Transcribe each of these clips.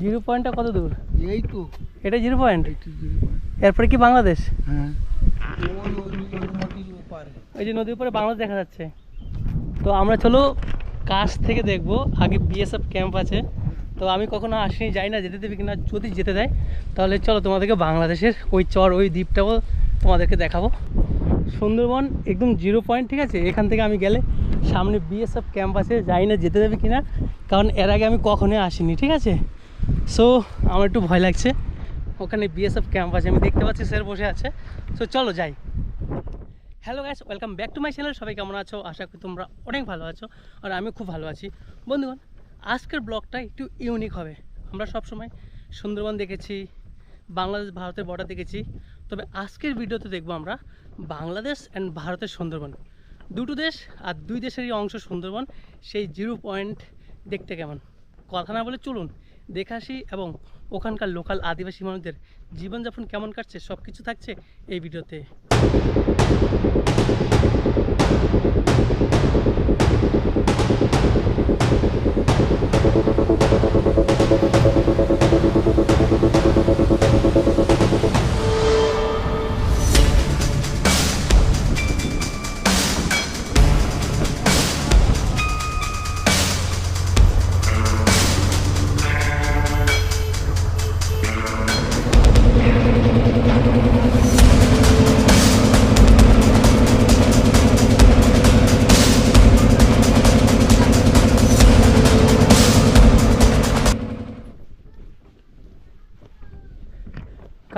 Zero পয়েন্টটা কত দূর? এই তো। এটা জিরো পয়েন্ট। এরপরে কি বাংলাদেশ? হ্যাঁ। ওই যে নদীর উপরে বাংলাদেশ দেখা যাচ্ছে। তো আমরা চলো কাছ থেকে দেখব। আগে বিএসএফ ক্যাম্প আছে। তো আমি কখনো আসিনি যাই না যেতে দেবে কিনা। যদি যেতে দেয় তাহলে চলো তোমাদেরকে বাংলাদেশের ওই চর ওই দ্বীপটাও তোমাদেরকে দেখাবো। সুন্দরবন একদম জিরো পয়েন্ট, ঠিক আছে? এখান থেকে আমি গেলে সামনে বিএসএফ ক্যাম্প আছে যাই না যেতে দেবে কিনা, কারণ এর আগে আমি কখনোই আসিনি, ঠিক আছে? সো আমার একটু ভয় লাগছে। ওখানে বিএসএফ ক্যাম্প আছে আমি দেখতে পাচ্ছি স্যার বসে আছে। সো চলো যাই। Hello guys welcome back to my channel সবাই কেমন আছো? আশা করি তোমরা অনেক ভালো আছো, আর আমি খুব ভালো আছি। বন্ধুগণ, আজকের ব্লগটা একটু ইউনিক হবে। আমরা সব সময় সুন্দরবন দেখেছি, বাংলাদেশ, ভারতের বর্ডার দেখেছি। তবে আজকের ভিডিওতে দেখব আমরা বাংলাদেশ অ্যান্ড ভারতের সুন্দরবন। দুটো দেশ আর দুই দেশেরই অংশ সুন্দরবন, সেই জিরো পয়েন্ট দেখতে কেমন? কথা না বলে চলুন দেখে আসি এবং ওখানকার লোকাল আদিবাসী মানুষদের জীবনযাপন কেমন কাটছে সব কিছু থাকছে এই ভিডিওতে।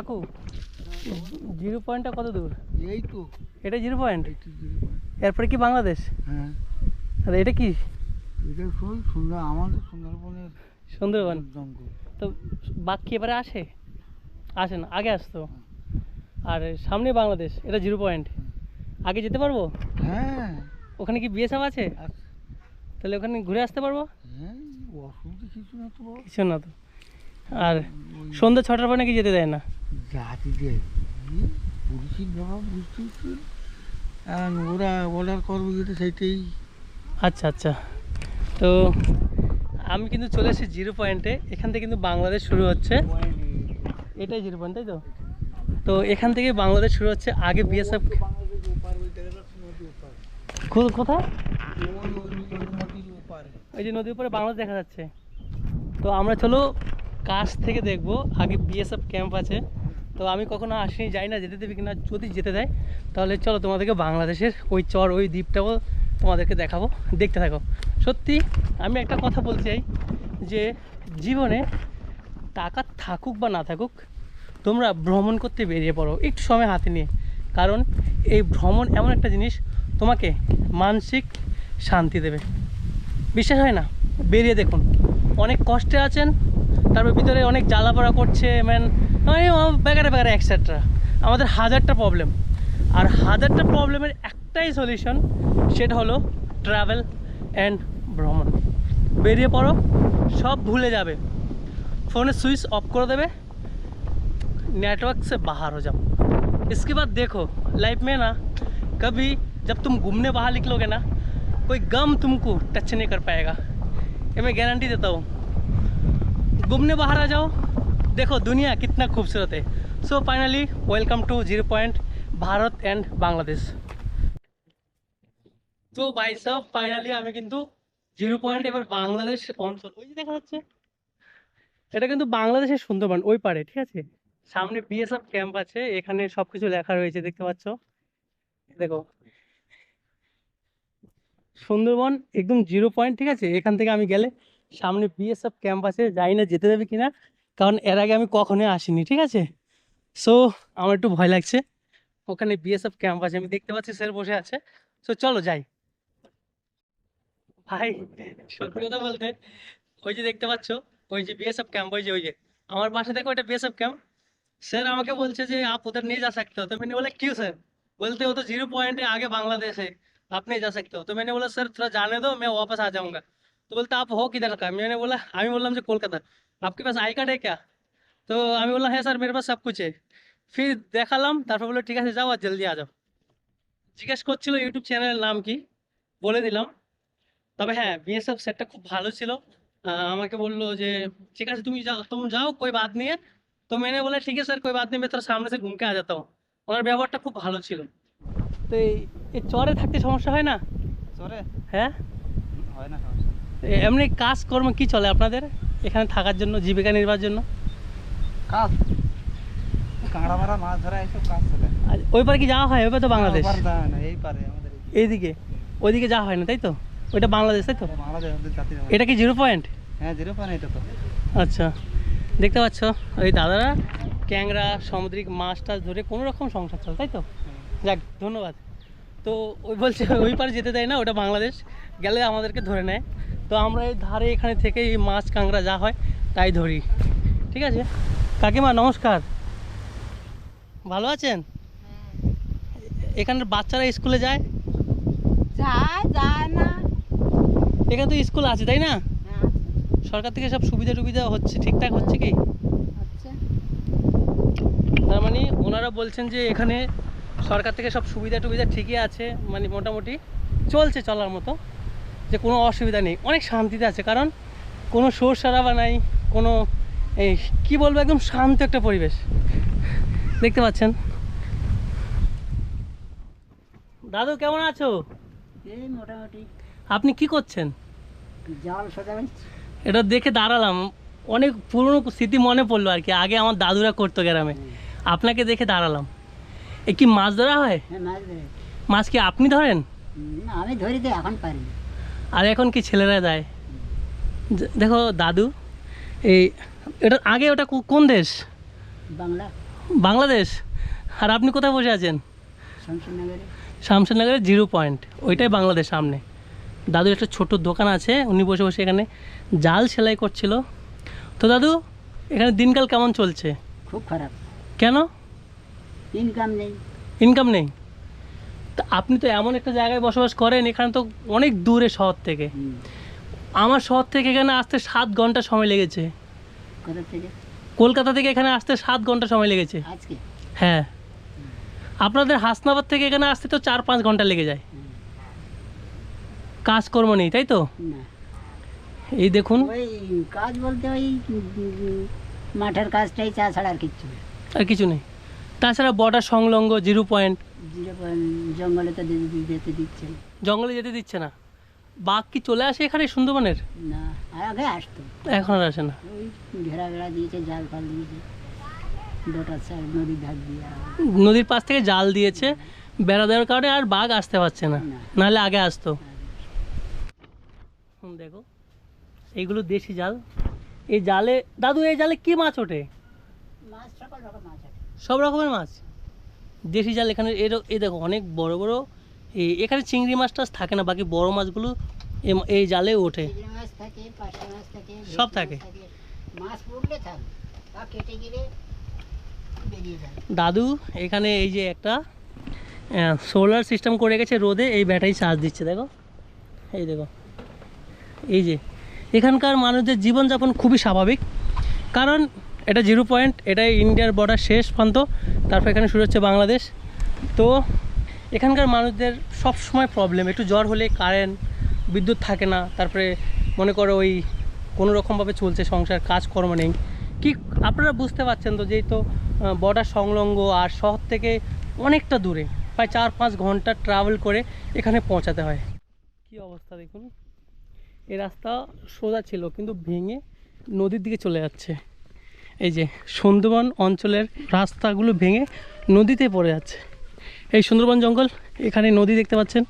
কাকু জিরো পয়েন্টটা কত দূর? এই তো। এটা জিরো পয়েন্ট এরপরে কি বাংলাদেশ? হ্যাঁ। আর এটা কি? এটা খুবই সুন্দর আমাদের সুন্দরবনের সুন্দরবন। জঙ্গল। তো বাঘ কি এবারে আসে? আসে না আগে আসতো। আর সামনে বাংলাদেশ এটা জিরো পয়েন্ট আগে যেতে পারব? হ্যাঁ। ওখানে কি বিএসএফ আছে? আচ্ছা। তাহলে ওখানে ঘুরে আসতে পারব? হ্যাঁ কিছু না তো। কিছু না তো। আর সন্ধ্যা ছটার পর নাকি যেতে দেয় না? ওরা অর্ডার করবে যেটা আচ্ছা আচ্ছা। তো আমি কিন্তু চলে এসেছি জিরো পয়েন্টে। এখান থেকে কিন্তু বাংলাদেশ শুরু হচ্ছে। এটাই জিরো পয়েন্ট, তাই তো? তো এখান থেকে বাংলাদেশ শুরু হচ্ছে আগে বিএসএফ কোথায়? ওই যে নদীর উপরে বাংলাদেশ দেখা যাচ্ছে। তো আমরা চলো কাছ থেকে দেখব। আগে বিএসএফ ক্যাম্প আছে। তো আমি কখনো আসিনি, যাই না, যেতে দেবে কিনা যদি যেতে দেয়, তাহলে চলো তোমাদেরকে বাংলাদেশের ওই চর, ওই দ্বীপটাও তোমাদেরকে দেখাবো। দেখতে থাকো। সত্যি, আমি একটা কথা বলতে চাই যে জীবনে টাকা থাকুক বা না থাকুক, তোমরা ভ্রমণ করতে বেরিয়ে পড়ো, একটু সময় হাতে নিয়ে। কারণ এই ভ্রমণ এমন একটা জিনিস, তোমাকে মানসিক শান্তি দেবে। বিশ্বাস হয় না? বেরিয়ে দেখুন। অনেক কষ্টে আছেন, তারপর ভিতরে অনেক জ্বালাপড়া করছে ম্যান বেকারে বেকারে এক্সেট্রা আমাদের হাজারটা প্রবলেম আর হাজারটা প্রবলেমের একটাই সলিউশন সেটা হলো ট্রাভেল অ্যান্ড ভ্রমণ বেরিয়ে পড়ো সব ভুলে যাবে फ़ोन स्विच ऑफ कर देवे नेटवर्क से बाहर हो जाओ इसके बाद देखो लाइफ में ना कभी जब तुम घूमने बाहर निकलोगे ना कोई गम तुमको टच नहीं कर पाएगा ये मैं गारंटी देता हूँ घूमने बाहर आ जाओ देखो दुनिया कितना खूबसूरत है so finally welcome to zero point Bharat and Bangladesh তো ভাই সব ফাইনালি আমি কিন্তু জিরো পয়েন্ট এবার বাংলাদেশ অঞ্চল ওই যে দেখা যাচ্ছে এটা কিন্তু বাংলাদেশের সুন্দরবন ওই পারে ঠিক আছে সামনে বিএসএফ ক্যাম্প আছে এখানে সবকিছু লেখা রয়েছে দেখতে পাচ্ছ দেখো সুন্দরবন একদম জিরো পয়েন্ট ঠিক আছে এখান থেকে আমি গেলে সামনে বিএসএফ ক্যাম্প আছে যাই না যেতে দেবে কিনা কারণ এর আগে আমি কখনোই আসিনি ঠিক আছে সো আমার একটু ভয় লাগছে ওখানে বিএসএফ ক্যাম্প আছে আমি দেখতে পাচ্ছি স্যার বসে আছে সো চলো যাই ভাই সত্যি কথা বলতে ওই যে দেখতে পাচ্ছ ওই যে बीएसएफ कैंप ওই যে ওই যে আমার পাশে দেখো এটা बीएसएफ कैंप सर আমাকে বলছে যে आप उधर नहीं जा सकते हो तो मैंने बोला क्यों सर बोलते हो तो जीरो पॉइंट है आगे बांग्लादेश है आप नहीं जा सकते हो तो मैंने बोला सर थोड़ा जाने दो मैं वापस आ जाऊंगा तो बोलते आप हो किधर का मैंने बोला আমি বললাম যে কলকাতা आपके पास आई कार्ड है क्या তো আমি বললাম হ্যাঁ স্যার मेरे पास सब कुछ है फिर দেখালাম তারপর বললো ঠিক আছে যাও আর জলদি আ যাও জিজ্ঞেস করছিল ইউটিউব চ্যানেলের নাম কি বলে দিলাম তবে হ্যাঁ বিএসএফ সেটটা খুব ভালো ছিল আহ, আমাকে বললো যে ঠিক আছে তুমি যাও তুমি যাও कोई बात नहीं है তো मैंने बोला ठीक है सर कोई बात नहीं मैं তোর সামনে से घूम के आ जाता हूँ ওনার ব্যবহারটা খুব ভালো ছিল তো এই এই চরে থাকতে সমস্যা হয় না চরে হ্যাঁ হয় না সমস্যা এ, এমনি কাজকর্ম কি চলে আপনাদের? এখানে থাকার জন্য জীবিকা নির্বাহের জন্য? কাজ? কাঁকড়া মারা মাছ ধরা এইসব কাজ চলে। ওই পারে কি যাওয়া হয়? ওই পারে তো বাংলাদেশ। দাঁড়ায় না, এই পারে আমাদের এই- এইদিকে? ওইদিকে যাওয়া হয় না তাই তো? ওইটা বাংলাদেশ তাই তো? বাংলাদেশ এটা কি জিরো পয়েন্ট হ্যাঁ জিরো পয়েন্ট এটা তো। আচ্ছা। দেখতে পাচ্ছ ওই দাদারা ক্যাংরা সামুদ্রিক মাছ টাছ ধরে কোনো রকম সংসার চলে তাই তো? যাক ধন্যবাদ। তো ওই বলছে ওই পারে যেতে দেয় না ওটা বাংলাদেশ। গেলে আমাদেরকে ধরে নেয়। তো আমরা এই ধারে এখানে থেকে এই মাছ কাঁকড়া যা হয় তাই ধরি। ঠিক আছে? কাকিমা নমস্কার। ভালো আছেন? এখানের বাচ্চারা স্কুলে যায়? যায় যায় না। এখানে তো স্কুল আছে তাই না? হ্যাঁ, সরকার থেকে সব সুবিধা টুবিধা হচ্ছে ঠিকঠাক হচ্ছে কি? তার মানে ওনারা বলছেন যে এখানে সরকার থেকে সব সুবিধা টুবিধা ঠিকই আছে মানে মোটামুটি চলছে চলার মতো। যে কোনো অসুবিধা নেই। অনেক শান্তিতে আছে কারণ কোনো শোর সারাবা নাই কোনো এই কী বলব একদম শান্ত একটা পরিবেশ। দেখতে পাচ্ছেন? দাদু কেমন আছো? এই মোটামুটি। আপনি কি করছেন? জল এটা দেখে দাঁড়ালাম। অনেক পুরনো স্মৃতি মনে পড়ল আর কি। আগে আমার দাদুরা করতো গ্রামে। আপনাকে দেখে দাঁড়ালাম। এ কি মাছ ধরা হয়? হ্যাঁ মাছ কি আপনি ধরেন? আমি ধরি তো এখন পারি। আর এখন কি ছেলেরা দেয় যে- দেখো দাদু এই এটা আগে ওটা কোন দেশ? বাংলা। বাংলাদেশ। আর আপনি কোথায় বসে আছেন? শামশেরনগরের জিরো পয়েন্ট। ওইটাই বাংলাদেশ সামনে। দাদু একটা ছোট দোকান আছে উনি বসে বসে এখানে জাল সেলাই করছিল। তো দাদু এখানে দিনকাল কেমন চলছে? খুব খারাপ। কেন? ইনকাম নেই। ইনকাম নেই? তা আপনি তো এমন একটা জায়গায় বসবাস করেন এখানে তো অনেক দূরে শহর থেকে। আমার শহর থেকে এখানে আসতে সাত ঘণ্টা সময় লেগেছে। কলকাতা থেকে এখানে আসতে সাত ঘণ্টা সময় লেগেছে। হ্যাঁ। আপনাদের হাসনাবাদ থেকে এখানে আসতে তো চার পাঁচ ঘণ্টা লেগে যায়। কাজকর্ম নেই তাই তো? এই দেখুন। কাজ বলতে ওই মাঠের কাজটাই চা ছাড়া আর কিচ্ছু না। আর কিছু নেই। তাছাড়া বর্ডার সংলগ্ন জিরো পয়েন্ট জঙ্গলে তো যেতে দিচ্ছে। না। জঙ্গলে যেতে দিচ্ছে না? বাঘ কি চলে আসে এখানে সুন্দরবনের? না আগে আসতো। এখন আর আসে না। ওই ঘেরা ঘেরা দিয়েছে জাল ফাল দিয়েছে। সাইড নদীর ধার দিয়ে নদীর পাশ থেকে জাল দিয়েছে। বেড়া দেওয়ার কারণে আর বাঘ আসতে পারছে না। নাহলে আগে আসতো। হুম, দেখো। এইগুলো দেশি জাল। এই জালে দাদু এই জালে কি মাছ ওঠে? সব রকমের মাছ? দেশি জাল এখানে এর এই দেখো অনেক বড় বড় এই এখানে চিংড়ি মাছ টাছ থাকে না বাকি বড় মাছগুলো এই এই জালে ওঠে। সব থাকে। দাদু এখানে এই যে একটা সোলার সিস্টেম করে গেছে রোদে এই ব্যাটারি চার্জ দিচ্ছে দেখো। এই দেখো এই যে এখানকার মানুষদের জীবনযাপন খুবই স্বাভাবিক। কারণ এটা জিরো পয়েন্ট, এটাই ইন্ডিয়ার বর্ডার শেষ প্রান্ত। তারপর এখানে শুরু হচ্ছে বাংলাদেশ। তো এখানকার মানুষদের সব সময় প্রবলেম একটু জ্বর হলে কারেন্ট বিদ্যুৎ থাকে না। তারপরে মনে করো ওই কোনো রকমভাবে চলছে সংসার, কাজকর্ম নেই। কি আপনারা বুঝতে পারছেন তো যেই তো বর্ডার সংলগ্ন আর শহর থেকে অনেকটা দূরে, প্রায় চার পাঁচ ঘণ্টা ট্রাভেল করে এখানে পৌঁছাতে হয়। কি অবস্থা দেখুন। এই রাস্তা সোজা ছিল, কিন্তু ভেঙে নদীর দিকে চলে যাচ্ছে। এই যে সুন্দরবন অঞ্চলের রাস্তাগুলো ভেঙে নদীতে পড়ে যাচ্ছে। এই সুন্দরবন জঙ্গল এখানে নদী দেখতে পাচ্ছেন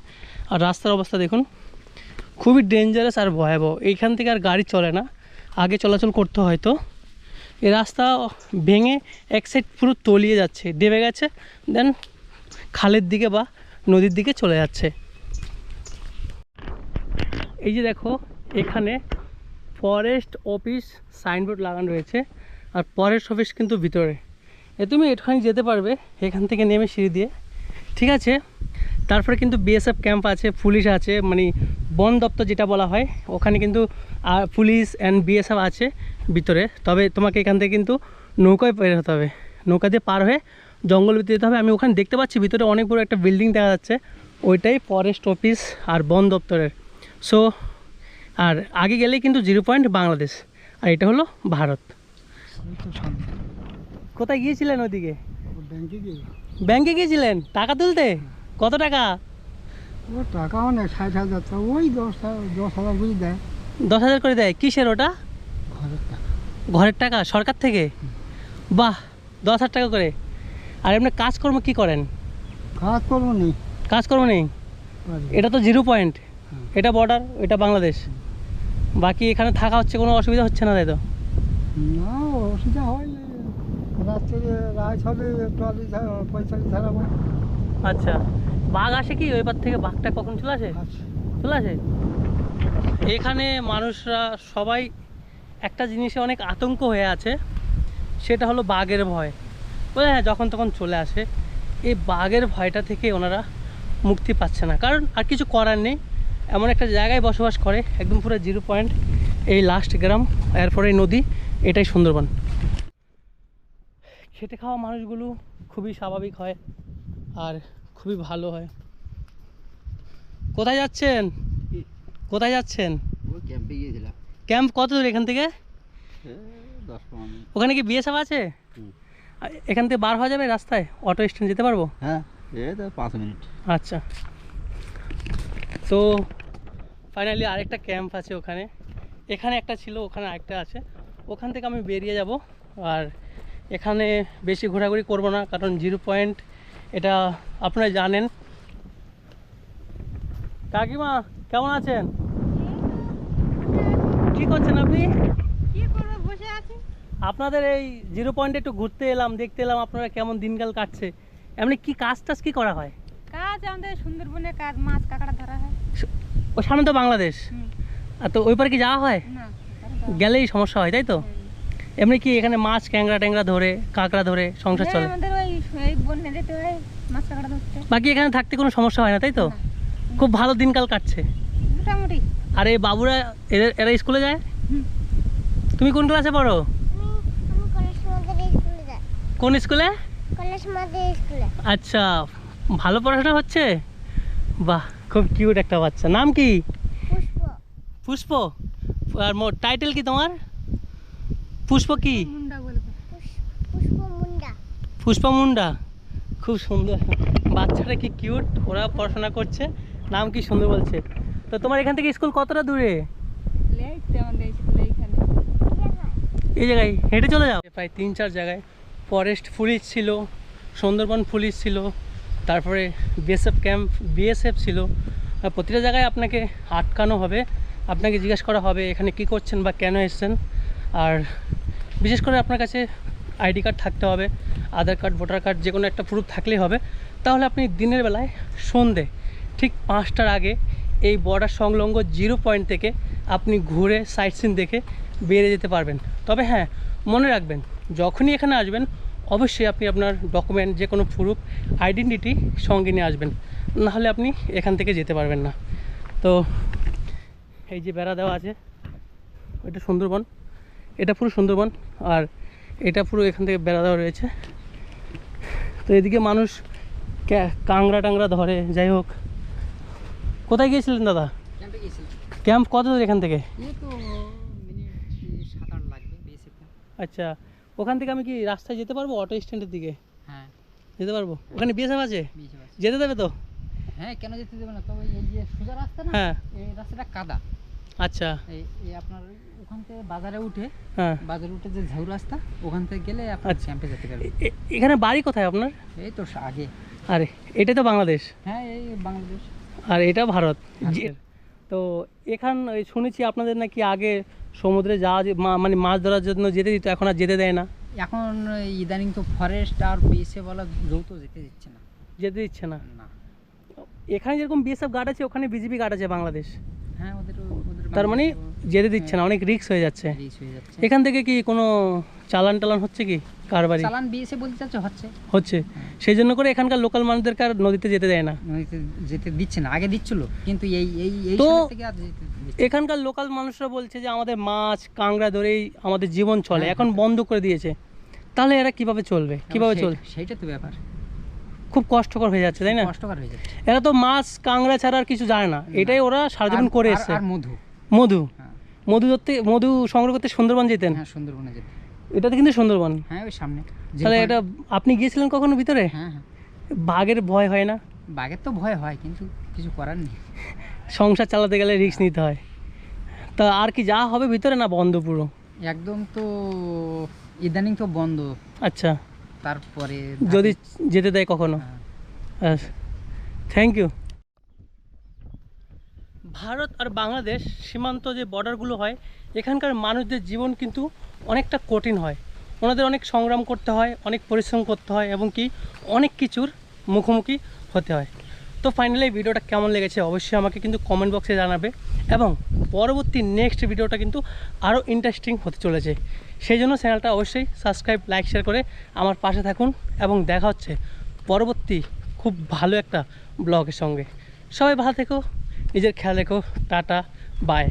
আর রাস্তার অবস্থা দেখুন। খুবই ডেঞ্জারাস আর ভয়াবহ। এইখান থেকে আর গাড়ি চলে না। আগে চলাচল করতে হয়তো। এই রাস্তা ভেঙে এক সাইড পুরো তলিয়ে যাচ্ছে, দেবে গেছে দেন খালের দিকে বা নদীর দিকে চলে যাচ্ছে। এই যে দেখো, এখানে ফরেস্ট অফিস সাইনবোর্ড লাগানো রয়েছে। আর ফরেস্ট অফিস কিন্তু ভিতরে। এ তুমি এখানে যেতে পারবে, এখান থেকে নেমে সিঁড়ি দিয়ে। ঠিক আছে? তারপরে কিন্তু বিএসএফ ক্যাম্প আছে, পুলিশ আছে মানে বন দপ্তর যেটা বলা হয়, ওখানে কিন্তু পুলিশ অ্যান্ড বিএসএফ আছে ভিতরে। তবে তোমাকে এখান থেকে কিন্তু নৌকায় বের হতে হবে। নৌকা দিয়ে পার হয়ে জঙ্গল ভিতরে যেতে হবে। আমি ওখানে দেখতে পাচ্ছি ভিতরে অনেক বড় একটা বিল্ডিং দেখা যাচ্ছে। ওইটাই ফরেস্ট অফিস আর বন দপ্তরের। সো আর আগে গেলেই কিন্তু জিরো পয়েন্ট বাংলাদেশ। আর এটা হলো ভারত। কোথায় গিয়েছিলেন ওদিকে ব্যাংকে গিয়েছিলেন? টাকা তুলতে? কত টাকা? ও টাকা অনেক ষাট হাজার টাকা ওই দশ হাজার দশ হাজার করে দেয়। দশ হাজার করে দেয়। কিসের ওটা? ঘরের টাকা। ঘরের টাকা সরকার থেকে? বাহ দশ হাজার টাকা করে। আর এমনি কাজকর্ম কি করেন? কাজ করব নি কাজকর্ম নেই? এটা তো জিরো পয়েন্ট। এটা বর্ডার এটা বাংলাদেশ। বাকি এখানে থাকা হচ্ছে কোনো অসুবিধা হচ্ছে না তাই তো? অসুবিধা হয় রাত্রে রাত হলে ট্রলি পঁয়তাল্লিশ ধারা হয় আচ্ছা বাঘ আসে কি? ওই পার থেকে বাঘটা কখন চলে আসে? চলে আসে? এখানে মানুষরা সবাই একটা জিনিসে অনেক আতঙ্ক হয়ে আছে সেটা হলো বাঘের ভয়। বলে হ্যাঁ যখন তখন চলে আসে। এই বাঘের ভয়টা থেকে ওনারা মুক্তি পাচ্ছে না। কারণ আর কিছু করার নেই। এমন একটা জায়গায় বসবাস করে একদম পুরো জিরো পয়েন্ট এই লাস্ট গ্রাম এরপরে এই নদী এটাই সুন্দরবন। খেটে খাওয়া মানুষগুলো খুবই স্বাভাবিক হয় আর খুবই ভালো হয়। কোথায় যাচ্ছেন? কোথায় যাচ্ছেন? ক্যাম্পে গিয়েছিলাম। ক্যাম্প কত দূর এখান থেকে? ওখানে কি বিয়ে বিএসএফ আছে? এখান থেকে বার হওয়া যাবে রাস্তায়? অটো স্ট্যান্ড যেতে পারব? হ্যাঁ পাঁচ মিনিট। আচ্ছা। তো ফাইনালি আরেকটা ক্যাম্প আছে ওখানে। এখানে একটা ছিল ওখানে আরেকটা আছে। ওখান থেকে আমি বেরিয়ে যাব। আর এখানে বেশি ঘোরাঘুরি করব না কারণ জিরো পয়েন্ট এটা আপনারা জানেন। কাকিমা কেমন আছেন? কি করছেন আপনি? আপনাদের এই জিরো পয়েন্টে একটু ঘুরতে এলাম দেখতে এলাম আপনারা কেমন দিনকাল কাটছে। এমনি কি কাজ টাজ কি করা হয়? কাজ আমাদের সুন্দরবনে কাজ মাছ কাঁকড়া ধরা হয়। ও সামনে তো বাংলাদেশ। আর তো ওই পারে কি যাওয়া হয়? গেলেই সমস্যা হয় তাই তো? এমনি কি এখানে মাছ ক্যাংরা ট্যাংরা ধরে কাঁকড়া ধরে সংসার হ্যাঁ, চলে? আমাদের ওই এই বন্যে যেতে হয় মাছ কাঁকড়া ধরতে। বাকি এখানে থাকতে কোনো সমস্যা হয় না তাই তো? খুব ভালো দিনকাল কাটছে। মোটামুটি। আর এই বাবুরা এদের এরা স্কুলে যায়? তুমি কোন ক্লাসে পড়ো? আমি কলেজ মাদের স্কুলে যাই। কোন স্কুলে? কলেজ মাদের স্কুলে। আচ্ছা ভালো পড়াশোনা হচ্ছে? বাহ খুব কিউট একটা বাচ্চা। নাম কি? পুষ্প। পুষ্প? আর টাইটেল কি তোমার? পুষ্প কি? পুষ্প মুন্ডা। পুষ্পা মুন্ডা? খুব সুন্দর। বাচ্চাটা কি কিউট ওরা পড়াশোনা করছে। নাম কি সুন্দর বলছে? তো তোমার এখান থেকে স্কুল কতটা দূরে? এই জায়গায় হেঁটে চলে যাও। প্রায় তিন চার জায়গায়। ফরেস্ট পুলিশ ছিল সুন্দরবন পুলিশ ছিল তারপরে বিএসএফ ক্যাম্প বিএসএফ ছিল। প্রতিটা জায়গায় আপনাকে আটকানো হবে। আপনাকে জিজ্ঞেস করা হবে এখানে কি করছেন বা কেন এসেছেন? আর বিশেষ করে আপনার কাছে আইডি কার্ড থাকতে হবে, আধার কার্ড, ভোটার কার্ড, যে কোনো একটা প্রুফ থাকলেই হবে। তাহলে আপনি দিনের বেলায় সন্ধে ঠিক পাঁচটার আগে এই বর্ডার সংলগ্ন জিরো পয়েন্ট থেকে আপনি ঘুরে সাইট সিন দেখে বেরিয়ে যেতে পারবেন। তবে হ্যাঁ মনে রাখবেন, যখনই এখানে আসবেন, অবশ্যই আপনি আপনার ডকুমেন্ট যে কোনো প্রুফ আইডেন্টিটি সঙ্গে নিয়ে আসবেন। নাহলে আপনি এখান থেকে যেতে পারবেন না। তো এই যে বেড়া দেওয়া আছে এটা সুন্দরবন। এটা পুরো সুন্দরবন আর এটা পুরো এখান থেকে বেড়া দেওয়া রয়েছে। তো এদিকে মানুষ কাংড়া টাংরা ধরে যাই হোক। কোথায় গিয়েছিলেন দাদা? ক্যাম্প কত দূর এখান থেকে? আচ্ছা ওখান থেকে আমি কি রাস্তায় যেতে পারব অটো স্ট্যান্ডের দিকে? হ্যাঁ। যেতে পারব? ওখানে বিএসএফ আছে। যেতে দেবে তো? হ্যাঁ কেন যেতে দেবে না? তবে এই যে সোজা রাস্তা না হ্যাঁ। এই রাস্তাটা কাদা। আচ্ছা। এই আপনার ওখান থেকে বাজারে উঠে হ্যাঁ। বাজারে উঠে যে ঝাউ রাস্তা ওখান থেকে গেলে আপনার আচ্ছা। ক্যাম্পে যেতে পারবে এ- এ- এখানে বাড়ি কোথায় আপনার? এই তো আগে। আরে এটা তো বাংলাদেশ। হ্যাঁ এই বাংলাদেশ। আর এটা ভারত। তো এখান ওই শুনেছি আপনাদের নাকি আগে সমুদ্রে যাওয়া মানে মাছ ধরার জন্য যেতে দিত এখন আর যেতে দেয় না। এখন ইদানিং তো ফরেস্ট আর বিএসএফ বলা যৌথ যেতে দিচ্ছে না। যেতে দিচ্ছে না। না। এখানে যেরকম বিএসএফ গার্ড আছে ওখানে বিজেপি গার্ড আছে বাংলাদেশ। তার মানে যেতে দিচ্ছে না অনেক রিস্ক হয়ে যাচ্ছে। হয়ে এখান থেকে কি কোনো চালান টালান হচ্ছে কি কারবারি চালান বিএসএফ বলতে চাচ্ছে হচ্ছে। হচ্ছে। সেই জন্য করে এখানকার লোকাল মানুষদেরকে আর নদীতে যেতে দেয় না। নদীতে যেতে দিচ্ছে না আগে দিচ্ছিল কিন্তু এই এই এই তো- এখানকার লোকাল মানুষরা বলছে যে আমাদের মাছ কাংড়া ধরেই আমাদের জীবন চলে হ্যাঁ, এখন বন্ধ করে দিয়েছে। তাহলে এরা কীভাবে চলবে? কীভাবে চলবে সেইটা তো ব্যাপার। খুব কষ্টকর হয়ে যাচ্ছে তাই না? কষ্টকর হয়ে যাচ্ছে। এরা তো মাছ কাংড়া ছাড়া আর কিছু জানে না। এটাই ওরা সারাজীবন আর- করে এসছে। আর মধু। মধু। হ্যাঁ। মধু ধরতে মধু সংগ্রহ করতে সুন্দরবন যেতেন? হ্যাঁ সুন্দরবনে যেতে এটাতে কিন্তু সুন্দরবন। হ্যাঁ ওই সামনে। তাহলে এটা আপনি গিয়েছিলেন কখনো ভিতরে? হ্যাঁ হ্যাঁ। বাঘের ভয় হয় না? বাঘের তো ভয় হয় কিন্তু কিছু করার নেই। সংসার চালাতে গেলে রিস্ক নিতে হয়। তা আর কি যা হবে ভিতরে না বন্ধ পুরো? একদম তো ইদানিং তো বন্ধ। আচ্ছা। তারপরে যদি যেতে দেয় কখনো। হ্যাঁ। থ্যাংক ইউ ভারত আর বাংলাদেশ সীমান্ত যে বর্ডারগুলো হয় এখানকার মানুষদের জীবন কিন্তু অনেকটা কঠিন হয়। ওনাদের অনেক সংগ্রাম করতে হয় অনেক পরিশ্রম করতে হয় এবং কি অনেক কিছুর মুখোমুখি হতে হয়। তো ফাইনালি এই ভিডিওটা কেমন লেগেছে অবশ্যই আমাকে কিন্তু কমেন্ট বক্সে জানাবে এবং পরবর্তী নেক্সট ভিডিওটা কিন্তু আরও ইন্টারেস্টিং হতে চলেছে। সেই জন্য চ্যানেলটা অবশ্যই সাবস্ক্রাইব, লাইক শেয়ার করে আমার পাশে থাকুন এবং দেখা হচ্ছে পরবর্তী খুব ভালো একটা ব্লগের সঙ্গে। সবাই ভালো থেকো, নিজের খেয়াল রেখো, টাটা বাই